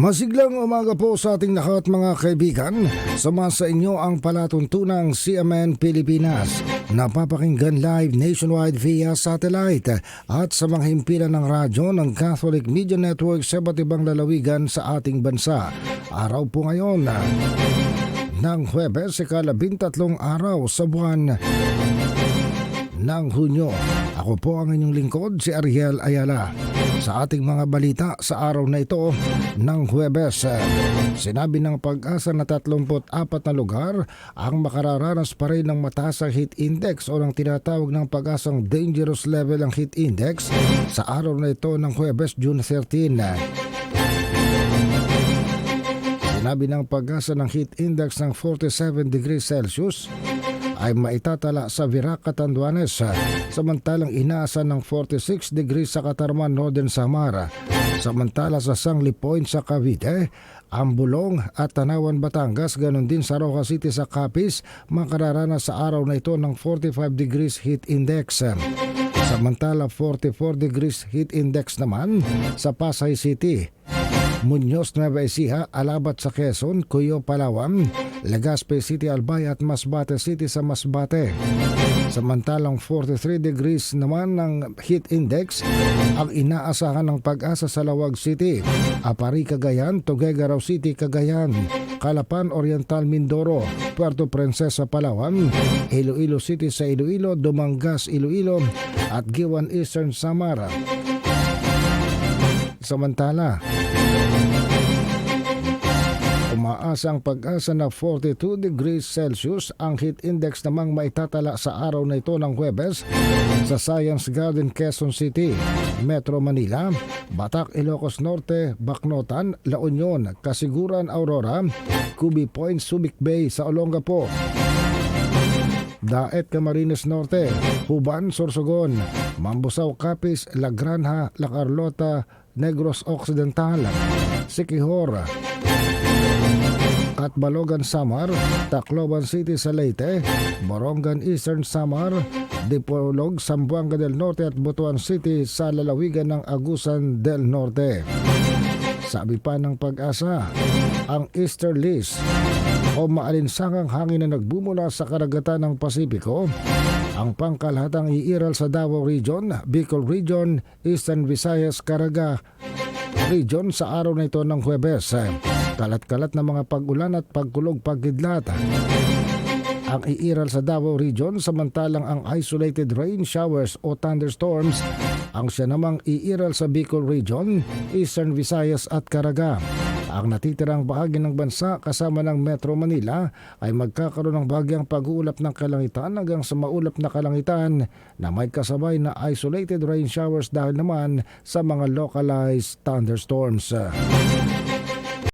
Masiglang umaga po sa ating lahat mga kaibigan. Sama sa inyo ang palatuntunang CMN Pilipinas. Napapakinggan live nationwide via satellite at sa mga himpilan ng radyo ng Catholic Media Network sa iba't ibang lalawigan sa ating bansa. Araw po ngayon ng Huwebes, ikalabintatlong araw sa buwan ng Hunyo. Ako po ang inyong lingkod, si Ariel Ayala. Sa ating mga balita sa araw na ito ng Huwebes, sinabi ng pag-asa na 34 na lugar ang makararanas pa rin ng mataas ang heat index o ng tinatawag ng pag-asang dangerous level ang heat index sa araw na ito ng Huwebes, June 13. Sinabi ng pag-asa ng heat index ng 47 degrees Celsius ay maitatala sa Virac, Catanduanes. Samantalang inaasa ng 46 degrees sa Katarman, Northern Samara. Samantala sa Sangli Point sa Cavite Ambulong at Tanawan, Batangas ganon din sa Roca City sa Capiz makararanas sa araw na ito ng 45 degrees heat index. Samantala 44 degrees heat index naman sa Pasay City Muñoz, Nueva Ecija, Alabat sa Quezon, Cuyo, Palawan, Legazpi City, Albay at Masbate City sa Masbate. Samantalang 43 degrees naman ng heat index ang inaasahan ng pag-asa sa Lawag City, Apari, Cagayan, Tuguegarao City, Cagayan, Calapan, Oriental, Mindoro, Puerto Princesa, Palawan, Iloilo City sa Iloilo, Dumangas, Iloilo at Giwan Eastern Samara. Samantala, umaasa ang pag-asa na 42 degrees Celsius ang heat index namang maitatala sa araw na ito ng Huwebes sa Science Garden, Quezon City, Metro Manila, Batak, Ilocos Norte, Bacnotan, La Union, Kasiguran, Aurora, Kubi Point, Subic Bay sa Olongapo, Daet Camarines Norte, Huban, Sorsogon, Mambusaw, Capiz, La Granja, La Carlota, Negros Occidental, Sikihor, at Balogan Samar, Tacloban City sa Leyte, Borongan Eastern Samar, Dipolog, Sambuanga del Norte at Butuan City sa lalawigan ng Agusan del Norte. Sabi pa ng pag-asa, ang easterlies o maalinsangang hangin na nagbumula sa karagatan ng Pasipiko ang pangkalahatang iiral sa Davao Region, Bicol Region, Eastern Visayas, Caraga Region sa araw na ito ng Huwebes. Kalat-kalat na mga pag-ulan at pagkulog pagkidlat ang iiral sa Davao Region samantalang ang isolated rain showers o thunderstorms ang siya namang iiral sa Bicol Region, Eastern Visayas at Caraga. Ang natitirang bahagi ng bansa kasama ng Metro Manila ay magkakaroon ng bahagyang pag-uulap ng kalangitan hanggang sa maulap na kalangitan na may kasabay na isolated rain showers dahil naman sa mga localized thunderstorms.